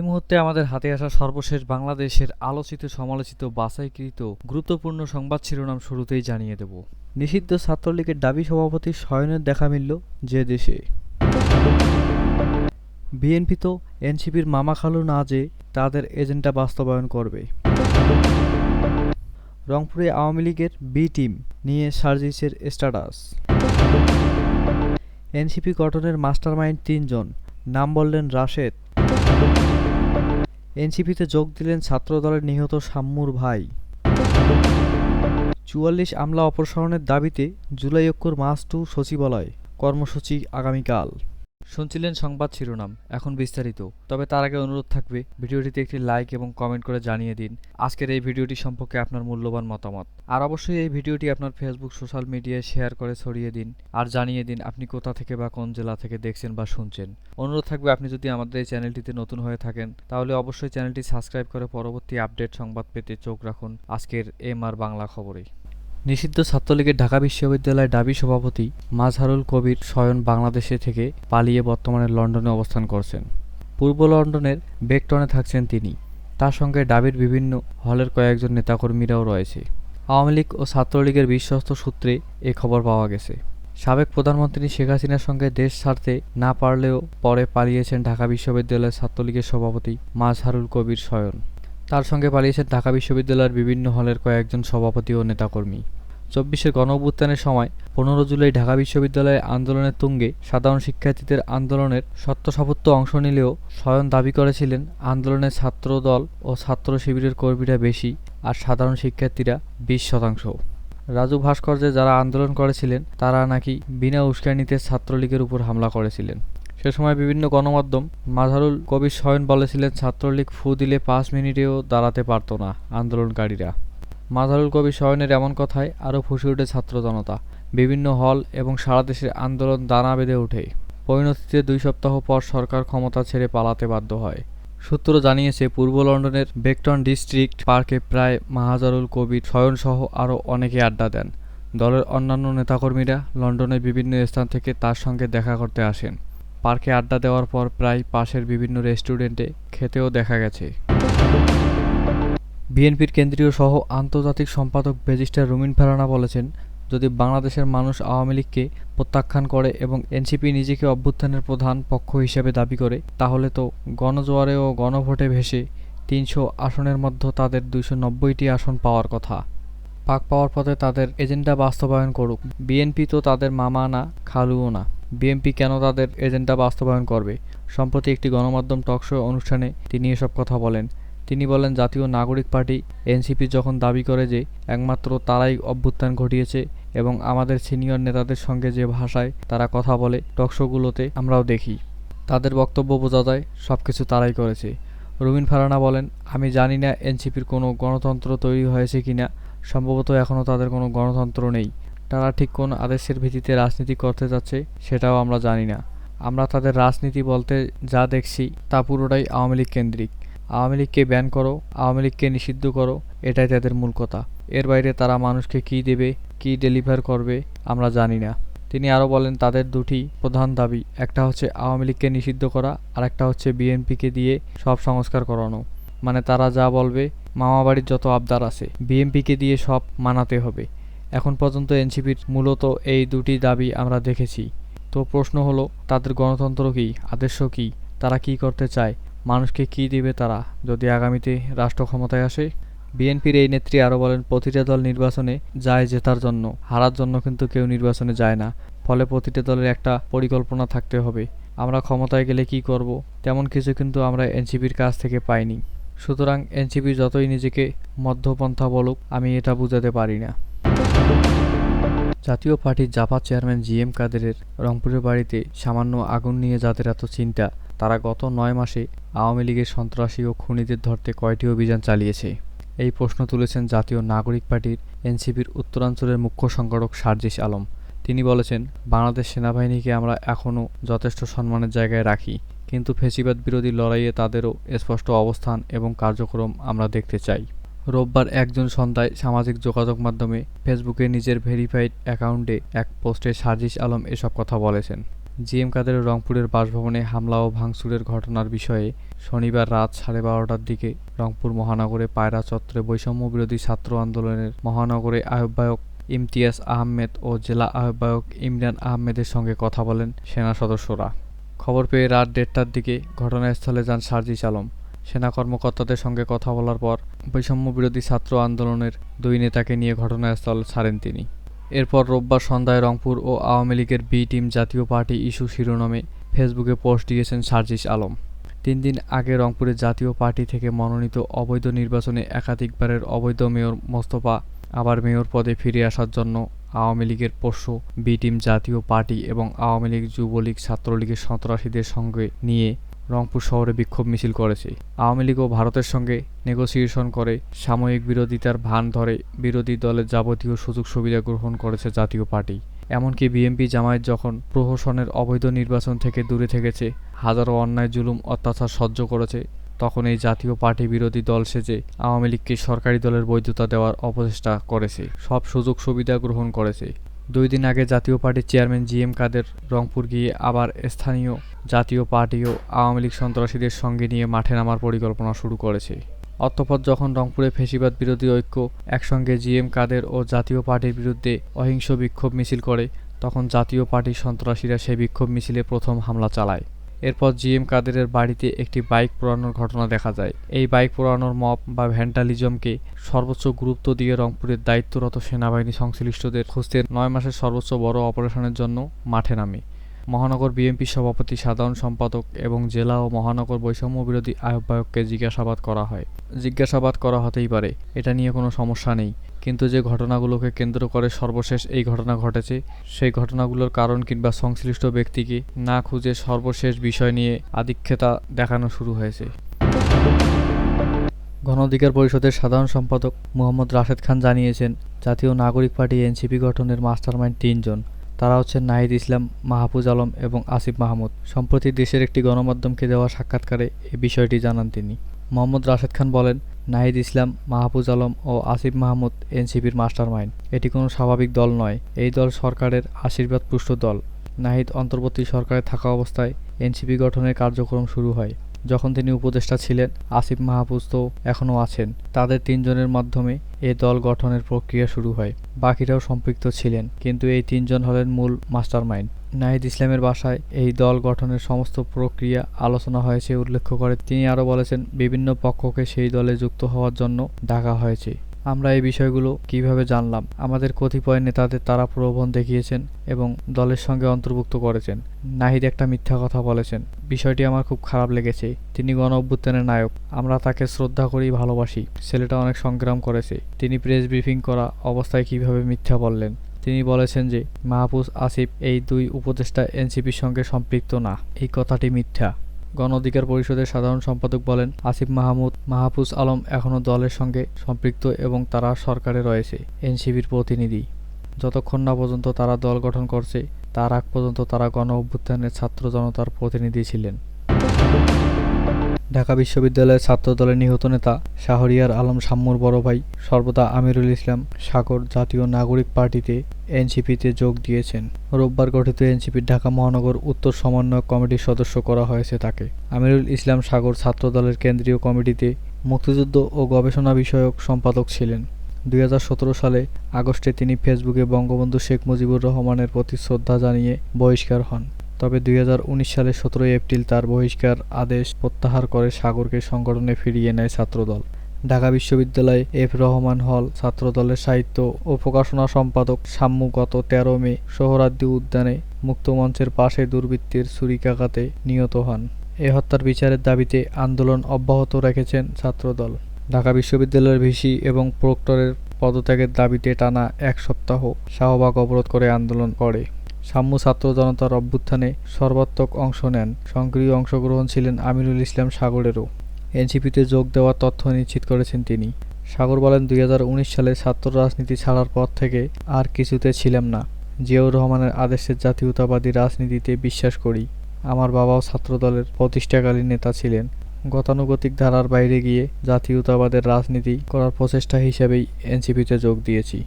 এই মুহূর্তে আমাদের হাতে আসা সর্বশেষ বাংলাদেশের আলোচিত সমালোচিত বাছাইকৃত গুরুত্বপূর্ণ সংবাদ শিরোনাম শুরুতেই জানিয়ে দেব। নিষিদ্ধ ছাত্রলীগের দাবি সভাপতি শয়নের দেখা মিলল যে দেশে। বিএনপি তো এনসিপির মামা খালু না যে তাদের এজেন্ডা বাস্তবায়ন করবে। রংপুরে আওয়ামী লীগের বি টিম নিয়ে সার্জিসের স্ট্যাটাস। এনসিপি গঠনের মাস্টারমাইন্ড তিনজন, নাম বললেন রাশেদ। এনসিপিতে যোগ দিলেন ছাত্রদলের নিহত শাম্মুর ভাই। চুয়াল্লিশ আমলা অপসারণের দাবিতে জুলাই ঐক্যর মাস টু সচিবালয়। কর্মসূচি আগামীকাল। শুনছিলেন সংবাদ শিরোনাম, এখন বিস্তারিত। তবে তার আগে অনুরোধ থাকবে, ভিডিওটিতে একটি লাইক এবং কমেন্ট করে জানিয়ে দিন, আজকের এই ভিডিওটি সম্পর্কে আপনার মূল্যবান মতামত। আর অবশ্যই এই ভিডিওটি আপনার ফেসবুক সোশ্যাল মিডিয়ায় শেয়ার করে ছড়িয়ে দিন, আর জানিয়ে দিন আপনি কোথা থেকে বা কোন জেলা থেকে দেখছেন বা শুনছেন। অনুরোধ থাকবে, আপনি যদি আমাদের এই চ্যানেলটিতে নতুন হয়ে থাকেন, তাহলে অবশ্যই চ্যানেলটি সাবস্ক্রাইব করে পরবর্তী আপডেট সংবাদ পেতে চোখ রাখুন। আজকের এম আর বাংলা খবরে। নিষিদ্ধ ছাত্রলীগের ঢাকা বিশ্ববিদ্যালয়ের ডাবি সভাপতি মাজহারুল কবির স্বয়ন বাংলাদেশে থেকে পালিয়ে বর্তমানে লন্ডনে অবস্থান করছেন। পূর্ব লন্ডনের বেকটনে থাকছেন তিনি। তার সঙ্গে ডাবির বিভিন্ন হলের কয়েকজন নেতাকর্মীরাও রয়েছে। আওয়ামী লীগ ও ছাত্রলীগের বিশ্বস্ত সূত্রে এ খবর পাওয়া গেছে। সাবেক প্রধানমন্ত্রী শেখ হাসিনার সঙ্গে দেশ ছাড়তে না পারলেও পরে পালিয়েছেন ঢাকা বিশ্ববিদ্যালয়ের ছাত্রলীগের সভাপতি মাজহারুল কবির স্বয়ন। তার সঙ্গে পালিয়েছেন ঢাকা বিশ্ববিদ্যালয়ের বিভিন্ন হলের কয়েকজন সভাপতি ও নেতাকর্মী। চব্বিশের গণ অভ্যুত্থানের সময় পনেরো জুলাই ঢাকা বিশ্ববিদ্যালয়ে আন্দোলনের তুঙ্গে সাধারণ শিক্ষার্থীদের আন্দোলনের সত্য সাপত্য অংশ নিলেও স্বয়ং দাবি করেছিলেন আন্দোলনের ছাত্রদল ও ছাত্র শিবিরের কর্মীরা বেশি আর সাধারণ শিক্ষার্থীরা বিশ শতাংশ। রাজু ভাস্কর্যে যারা আন্দোলন করেছিলেন, তারা নাকি বিনা উস্কানিতে ছাত্রলীগের উপর হামলা করেছিলেন। সে সময় বিভিন্ন গণমাধ্যম মাঝারুল কবির স্বয়ন বলেছিলেন, ছাত্রলীগ ফু দিলে পাঁচ মিনিটেও দাঁড়াতে পারত না আন্দোলনকারীরা। মাঝারুল কবির স্বয়নের এমন কথায় আরও ফুসে ওঠে ছাত্র জনতা। বিভিন্ন হল এবং সারা দেশের আন্দোলন দানা বেঁধে ওঠে। পরিণতিতে দুই সপ্তাহ পর সরকার ক্ষমতা ছেড়ে পালাতে বাধ্য হয়। সূত্র জানিয়েছে, পূর্ব লন্ডনের বেকটন ডিস্ট্রিক্ট পার্কে প্রায় মাহাজারুল কবির স্বয়নসহ আরও অনেকে আড্ডা দেন। দলের অন্যান্য নেতাকর্মীরা লন্ডনের বিভিন্ন স্থান থেকে তার সঙ্গে দেখা করতে আসেন। পার্কে আড্ডা দেওয়ার পর প্রায় পাশের বিভিন্ন রেস্টুরেন্টে খেতেও দেখা গেছে। বিএনপির কেন্দ্রীয় সহ আন্তর্জাতিক সম্পাদক ব্যারিস্টার রুমিন ফেরানা বলেছেন, যদি বাংলাদেশের মানুষ আওয়ামী লীগকে প্রত্যাখ্যান করে এবং এনসিপি নিজেকে অভ্যুত্থানের প্রধান পক্ষ হিসেবে দাবি করে, তাহলে তো গণজোয়ারে ও গণভোটে ভেসে তিনশো আসনের মধ্যে তাদের দুইশো নব্বইটি আসন পাওয়ার কথা। পাক পাওয়ার পথে তাদের এজেন্ডা বাস্তবায়ন করুক। বিএনপি তো তাদের মামা না, খালুও না। বিএনপি কেন তাদের এজেন্ডা বাস্তবায়ন করবে? সম্প্রতি একটি গণমাধ্যম টকশো অনুষ্ঠানে তিনি এসব কথা বলেন। তিনি বলেন, জাতীয় নাগরিক পার্টি, এনসিপি যখন দাবি করে যে একমাত্র তারাই অভ্যুত্থান ঘটিয়েছে এবং আমাদের সিনিয়র নেতাদের সঙ্গে যে ভাষায় তারা কথা বলে টকশোগুলোতে আমরাও দেখি। তাদের বক্তব্য বোঝা যায় সব কিছু তারাই করেছে। রুবিন ফারানা বলেন, আমি জানি না এনসিপির কোনো গণতন্ত্র তৈরি হয়েছে কিনা, সম্ভবত এখনও তাদের কোনো গণতন্ত্র নেই। তারা ঠিক কোন আদেশের ভিত্তিতে রাজনীতি করতে যাচ্ছে সেটাও আমরা জানি না। আমরা তাদের রাজনীতি বলতে যা দেখছি তা পুরোটাই আওয়ামী লীগ কেন্দ্রিক। আওয়ামী লীগকে ব্যান করো, আওয়ামী লীগকে নিষিদ্ধ করো, এটাই তাদের মূল কথা। এর বাইরে তারা মানুষকে কী দেবে, কী ডেলিভার করবে, আমরা জানি না। তিনি আরও বলেন, তাদের দুটি প্রধান দাবি, একটা হচ্ছে আওয়ামী লীগকে নিষিদ্ধ করা আর একটা হচ্ছে বিএনপিকে দিয়ে সব সংস্কার করানো। মানে তারা যা বলবে, মামাবাড়ির যত আবদার আছে, বিএনপিকে দিয়ে সব মানাতে হবে। এখন পর্যন্ত এনসিপির মূলত এই দুটি দাবি আমরা দেখেছি। তো প্রশ্ন হলো, তাদের গণতন্ত্র কী? আদর্শ কী? তারা কি করতে চায়? মানুষকে কি দিবে তারা? যদি আগামীতে রাষ্ট্র ক্ষমতায় আসে? বিএনপির এই নেত্রী আরও বলেন, প্রতিটা দল নির্বাচনে যায় জেতার জন্য, হারার জন্য কিন্তু কেউ নির্বাচনে যায় না। ফলে প্রতিটা দলের একটা পরিকল্পনা থাকতে হবে। আমরা ক্ষমতায় গেলে কি করব? তেমন কিছু কিন্তু আমরা এনসিপির কাছ থেকে পাইনি। সুতরাং এনসিপি যতই নিজেকে মধ্যপন্থা বলুক, আমি এটা বুঝাতে পারি না। জাতীয় পার্টির জাপাত চেয়ারম্যান জি এম কাদেরের রংপুরের বাড়িতে সামান্য আগুন নিয়ে যাদের এত চিন্তা, তারা গত নয় মাসে আওয়ামী লীগের সন্ত্রাসী ও খুনিদের ধরতে কয়টি অভিযান চালিয়েছে? এই প্রশ্ন তুলেছেন জাতীয় নাগরিক পার্টির এনসিপির উত্তরাঞ্চলের মুখ্য সংগঠক সার্জিস আলম। তিনি বলেছেন, বাংলাদেশ সেনাবাহিনীকে আমরা এখনও যথেষ্ট সম্মানের জায়গায় রাখি, কিন্তু ফেসিবাদ বিরোধী লড়াইয়ে তাদেরও স্পষ্ট অবস্থান এবং কার্যক্রম আমরা দেখতে চাই। রোববার একজন সন্ধ্যায় সামাজিক যোগাযোগ মাধ্যমে ফেসবুকে নিজের ভেরিফাইড অ্যাকাউন্টে এক পোস্টে সার্জিস আলম এসব কথা বলেছেন। জিএম কাদের রংপুরের বাসভবনে হামলা ও ভাঙচুরের ঘটনার বিষয়ে শনিবার রাত সাড়ে বারোটার দিকে রংপুর মহানগরে পায়রা চত্বরে বৈষম্য বিরোধী ছাত্র আন্দোলনের মহানগরে আহ্বায়ক ইমতিয়াজ আহমেদ ও জেলা আহ্বায়ক ইমরান আহমেদের সঙ্গে কথা বলেন সেনা সদস্যরা। খবর পেয়ে রাত দেড়টার দিকে ঘটনাস্থলে যান সার্জিস আলম। সেনা কর্মকর্তাদের সঙ্গে কথা বলার পর বৈষম্য বিরোধী ছাত্র আন্দোলনের দুই নেতাকে নিয়ে ঘটনাস্থল ছাড়েন তিনি। এরপর রোববার সন্ধ্যায় রংপুর ও আওয়ামী লীগের B team Jatiya Party issue শিরোনামে ফেসবুকে পোস্ট দিয়েছেন সার্জিস আলম। তিন দিন আগে রংপুরে জাতীয় পার্টি থেকে মনোনীত অবৈধ নির্বাচনে একাধিকবারের অবৈধ মেয়র মোস্তফা আবার মেয়র পদে ফিরে আসার জন্য আওয়ামী লীগের পোষ্য বি টিম জাতীয় পার্টি এবং আওয়ামী লীগ যুবলীগ ছাত্রলীগের সন্ত্রাসীদের সঙ্গে নিয়ে রংপুর শহরে বিক্ষোভ মিছিল করেছে আওয়ামী লীগও ভারতের সঙ্গে নেগোসিয়েশন করে সাময়িক বিরোধিতার ভান ধরে বিরোধী দলের যাবতীয় সুযোগ সুবিধা গ্রহণ করেছে জাতীয় পার্টি। এমনকি বিএনপি জামায়াত যখন প্রহসনের অবৈধ নির্বাচন থেকে দূরে থেকেছে, হাজারো অন্যায় জুলুম অত্যাচার সহ্য করেছে, তখন এই জাতীয় পার্টি বিরোধী দল সেজে আওয়ামী লীগকে সরকারি দলের বৈধতা দেওয়ার অপচেষ্টা করেছে। সব সুযোগ সুবিধা গ্রহণ করেছে। দুই দিন আগে জাতীয় পার্টির chairman G M Kader Rangpur গিয়ে আবার স্থানীয় জাতীয় পার্টি ও আওয়ামী লীগ সন্ত্রাসীদের সঙ্গে নিয়ে মাঠে নামার পরিকল্পনা শুরু করেছে। অতঃপর যখন রংপুরে ফেসিবাদ বিরোধী ঐক্য একসঙ্গে জিএম কাদের ও জাতীয় পার্টির বিরুদ্ধে অহিংস বিক্ষোভ মিছিল করে, তখন জাতীয় পার্টির সন্ত্রাসীরা সেই বিক্ষোভ মিছিলে প্রথম হামলা চালায়। এরপর জিএম কাদেরের বাড়িতে একটি বাইক পোড়ানোর ঘটনা দেখা যায়। এই বাইক পোড়ানোর মপ বা ভ্যান্ডালিজমকে সর্বোচ্চ গুরুত্ব দিয়ে রংপুরের দায়িত্বরত সেনাবাহিনী সংশ্লিষ্টদের খুঁজতে নয় মাসের সর্বোচ্চ বড় অপারেশনের জন্য মাঠে নামে। মহানগর বিএনপি সভাপতি, সাধারণ সম্পাদক এবং জেলা ও মহানগর বৈষম্য বিরোধী আহ্বায়ককে জিজ্ঞাসাবাদ করা হয়। জিজ্ঞাসাবাদ করা হতেই পারে, এটা নিয়ে কোনো সমস্যা নেই। কিন্তু যে ঘটনাগুলোকে কেন্দ্র করে সর্বশেষ এই ঘটনা ঘটেছে, সেই ঘটনাগুলোর কারণ কিংবা সংশ্লিষ্ট ব্যক্তিকে না খুঁজে সর্বশেষ বিষয় নিয়ে আধিক্যতা দেখানো শুরু হয়েছে। গণ অধিকার পরিষদের সাধারণ সম্পাদক মোহাম্মদ রাশেদ খান জানিয়েছেন, জাতীয় নাগরিক পার্টি এনসিপি গঠনের মাস্টারমাইন্ড তিনজন। তারা হচ্ছেন নাহিদ ইসলাম, মাহফুজ আলম এবং আসিফ মাহমুদ। সম্প্রতি দেশের একটি গণমাধ্যমকে দেওয়া সাক্ষাৎকারে এ বিষয়টি জানান তিনি। মোহাম্মদ রাশেদ খান বলেন, নাহিদ ইসলাম, মাহফুজ আলম ও আসিফ মাহমুদ এনসিপির মাস্টারমাইন্ড। এটি কোনো স্বাভাবিক দল নয়, এই দল সরকারের আশীর্বাদ পুষ্ট দল। নাহিদ অন্তর্বর্তী সরকারে থাকা অবস্থায় এনসিপি গঠনের কার্যক্রম শুরু হয়। যখন তিনি উপদেষ্টা ছিলেন, আসিফ মাহফুজ তো এখনও আছেন, তাদের তিনজনের মাধ্যমে এ দল গঠনের প্রক্রিয়া শুরু হয়। বাকিরাও সম্পৃক্ত ছিলেন, কিন্তু এই তিনজন হলেন মূল মাস্টারমাইন্ড। নাহিদ ইসলামের বাসায় এই দল গঠনের সমস্ত প্রক্রিয়া আলোচনা হয়েছে উল্লেখ করে তিনি আরও বলেছেন, বিভিন্ন পক্ষকে সেই দলে যুক্ত হওয়ার জন্য ডাকা হয়েছে। আমরা এই বিষয়গুলো কীভাবে জানলাম? আমাদের কতিপয় নেতাদের তারা প্রলোভন দেখিয়েছেন এবং দলের সঙ্গে অন্তর্ভুক্ত করেছেন। নাহিদ একটা মিথ্যা কথা বলেছেন। বিষয়টি আমার খুব খারাপ লেগেছে। তিনি গণ অভ্যুত্থানের নায়ক। আমরা তাকে শ্রদ্ধা করি ভালোবাসি। ছেলেটা অনেক সংগ্রাম করেছে। তিনি প্রেস ব্রিফিং করা অবস্থায় কীভাবে মিথ্যা বললেন? তিনি বলেছেন যে, মাহফুজ আসিফ এই দুই উপদেষ্টা এনসিপির সঙ্গে সম্পৃক্ত না। এই কথাটি মিথ্যা। গণ অধিকার পরিষদের সাধারণ সম্পাদক বলেন, আসিফ মাহমুদ, মাহফুজ আলম এখনও দলের সঙ্গে সম্পৃক্ত এবং তারা সরকারে রয়েছে এনসিবির প্রতিনিধি। যতক্ষণ না পর্যন্ত তারা দল গঠন করছে, তার আগ পর্যন্ত তারা গণ অভ্যুত্থানের ছাত্র জনতার প্রতিনিধি ছিলেন। ঢাকা বিশ্ববিদ্যালয়ের ছাত্র দলের নিহত নেতা শাহরিয়ার আলম শাম্মুর বড় ভাই সর্বদা আমিরুল ইসলাম সাগর জাতীয় নাগরিক পার্টিতে এনসিপিতে যোগ দিয়েছেন। রোববার গঠিত এনসিপির ঢাকা মহানগর উত্তর সমন্বয় কমিটির সদস্য করা হয়েছে তাকে। আমিরুল ইসলাম সাগর ছাত্র দলের কেন্দ্রীয় কমিটিতে মুক্তিযুদ্ধ ও গবেষণা বিষয়ক সম্পাদক ছিলেন। দু হাজার সতেরো সালে আগস্টে তিনি ফেসবুকে বঙ্গবন্ধু শেখ মুজিবুর রহমানের প্রতি শ্রদ্ধা জানিয়ে বহিষ্কার হন। তবে দুই হাজার উনিশ সালের সতেরোই এপ্রিল তার বহিষ্কার আদেশ প্রত্যাহার করে সাগরকে সংগঠনে ফিরিয়ে নেয় ছাত্রদল। ঢাকা বিশ্ববিদ্যালয়ে এফ রহমান হল ছাত্রদলের সাহিত্য ও প্রকাশনা সম্পাদক সাম্মু গত তেরো মে সোহরাদ্দি উদ্যানে মুক্তমঞ্চের পাশে দুর্বৃত্তের ছুরিকাঘাতে নিহত হন। এ হত্যার বিচারের দাবিতে আন্দোলন অব্যাহত রেখেছেন ছাত্রদল। ঢাকা বিশ্ববিদ্যালয়ের ভিসি এবং প্রক্টরের পদত্যাগের দাবিতে টানা এক সপ্তাহ শাহবাগ অবরোধ করে আন্দোলন করে। সাম্য ছাত্র জনতার অভ্যুত্থানে সর্বাত্মক অংশ নেন। সক্রিয় অংশগ্রহণ ছিলেন আমিরুল ইসলাম সাগরেরও। এনসিপিতে যোগ দেওয়ার তথ্য নিশ্চিত করেছেন তিনি। সাগর বলেন, দুই হাজার উনিশ সালে ছাত্র রাজনীতি ছাড়ার পর থেকে আর কিছুতে ছিলাম না। জিয়াউর রহমানের আদেশের জাতীয়তাবাদী রাজনীতিতে বিশ্বাস করি। আমার বাবাও ছাত্রদলের প্রতিষ্ঠাকালীন নেতা ছিলেন। গতানুগতিক ধারার বাইরে গিয়ে জাতীয়তাবাদের রাজনীতি করার প্রচেষ্টা হিসেবেই এনসিপিতে যোগ দিয়েছি।